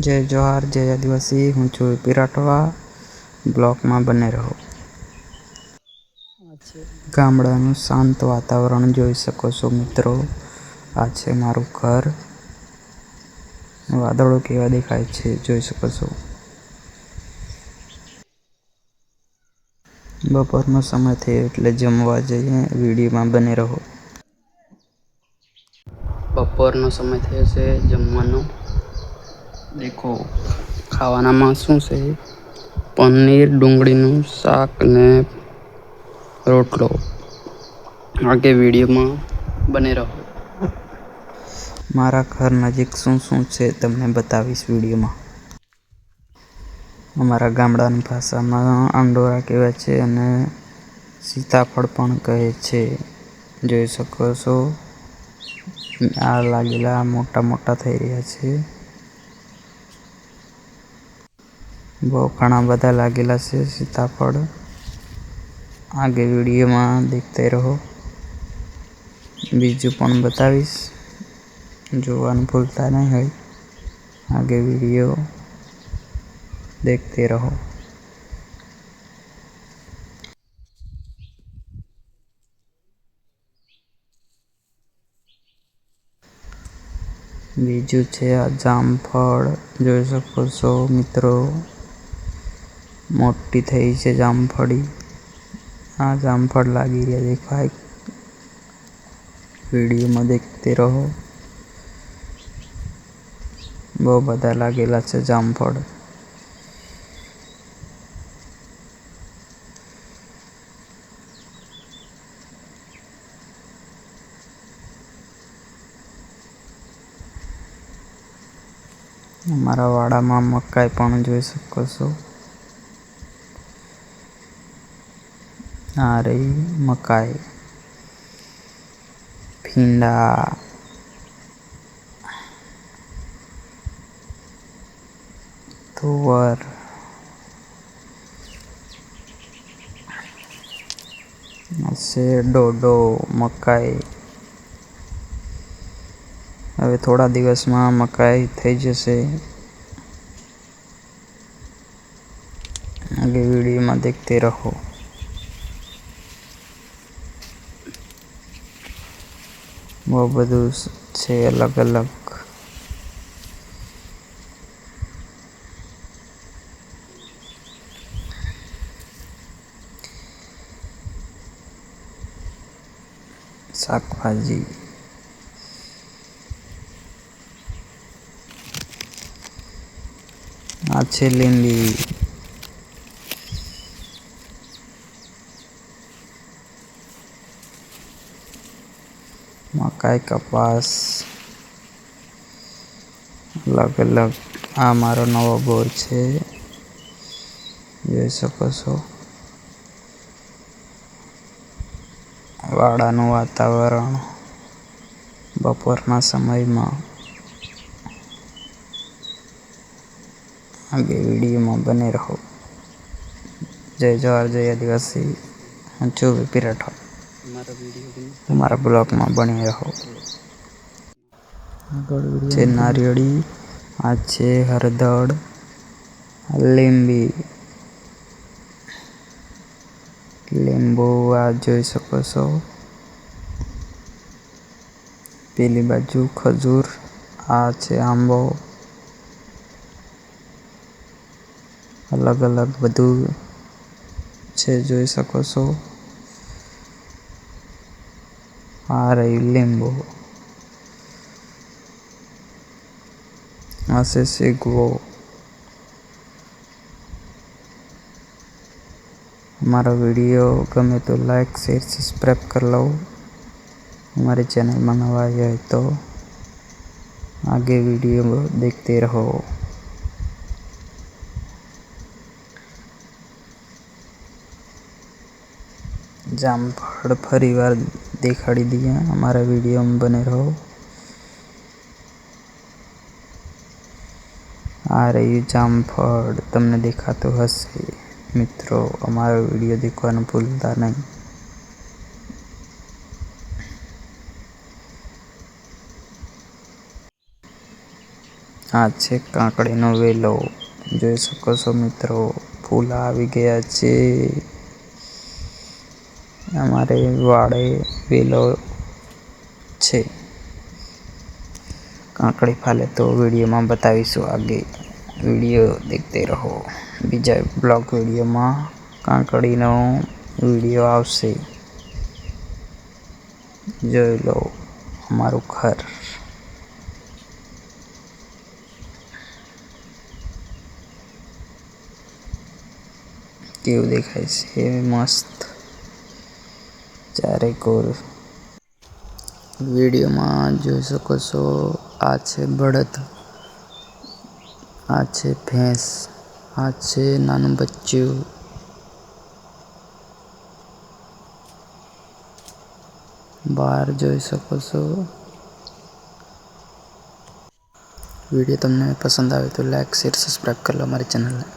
જય જોહાર, જય આદિવાસી. હું છું પિરાટવા બ્લોકમાં બને રહો. ગામડાનું શાંત વાતાવરણ જોઈ શકો છો મિત્રો. આ છે મારું ઘર. વાદળો કેવા દેખાય છે જોઈ શકો છો. બપોરનો સમય થયો એટલે જમવા જઈએ. વિડીયોમાં બને રહો. બપોરનો સમય થયો છે જમવાનો. દેખો, ખાવાનામાં શું છે? પનીર ડુંગળીનું શાક ને રોટલો. આગે વિડીયોમાં બને રહો. મારા ઘર નજીક શું શું છે તમને બતાવીશ વિડીયોમાં. અમારા ગામડાની ભાષામાં આંડોરા કહેવાય છે અને સીતાફળ પણ કહે છે. જોઈ શકો છો, આ લાગેલા મોટા મોટા થઈ રહ્યા છે. બહુ ઘણા બધા લાગેલા છે સીતાફળ. આગે વિડીયોમાં દેખતે રહો. બીજું પણ બતાવીશ. જોવાનું ભૂલતા નહીં હોય. આગે વીડિયો દેખતે રહો. બીજું છે આ જામફળ જોઈ શકો છો મિત્રો. મોટી થઈ છે જામફળી. આ જામફળ લાગી રહ્યા દેખાય. વિડીયોમાં દેખતે રહો. બહુ બધા લાગેલા છે જામફળ. અમારા વાડામાં મકાઈ પણ જોઈ શકો છો. આ રહી મકાઈ ભીંડા તુવર છે ડોડો મકાઈ હવે થોડા દિવસમાં મકાઈ થઈ જશે આગે વિડીયોમાં દેખતે રહો બહુ બધું છે અલગ અલગ. શાકભાજી. આ છે લીંબી મકાઈ કપાસ? અલગ અલગ. આ મારો નવો બોર છે. જોઈ શકો છો. વાડાનું વાતાવરણ બપોરના સમયમાં. આગે વિડીયોમાં બને રહો. જય જવાહર, જય આદિવાસી. હું છું વિપી રાઠોડ. અમારા બ્લોગમાં બની રહો. છે નારિયેળી આ છે હરદળ લીંબી. લીંબુ આ જોઈ શકો છો. પેલી બાજુ ખજૂર આ છે આંબો. અલગ અલગ બધું છે જોઈ શકો છો. આ રહ્યું લીંબુ આ છે શીગવો हमारा वीडियो गमे तो लाइक शेयर सब्सक्राइब कर लो हमारे चैनल में नवा है तो आगे वीडियो देखते रहो જામફળ દેખાડી દઈએ. અમારા વિડીયોમાં બને રહો. આ રહ્યું જામફળ. તમને દેખાતું હશે. મિત્રો, અમારો વીડિયો દેખવાનું ભૂલતા નહીં. આ છે કાંકડીનો વેલો. જોઈ શકો છો મિત્રો, ફૂલ આવી ગયા છે. અમારે વાડે વેલો છે. કાંકડી ફાલે તો વિડીયોમાં બતાવીશું આગે. વીડિયો દેખતે રહો. બીજા બ્લોગ વિડીયોમાં કાંકડીનો વીડિયો આવશે. જોઈ લો અમારું ઘર. કેવું દેખાય છે? મસ્ત. ચારે કોર વિડીયોમાં જોઈ શકો છો, આ છે બળદ, આ છે ભેંસ, આ છે નાનું બચ્ચું. બહાર જોઈ શકો છો. વીડિયો તમને પસંદ આવે તો લાઈક, શેર, સબસ્ક્રાઈબ કરી લો અમારી ચેનલને.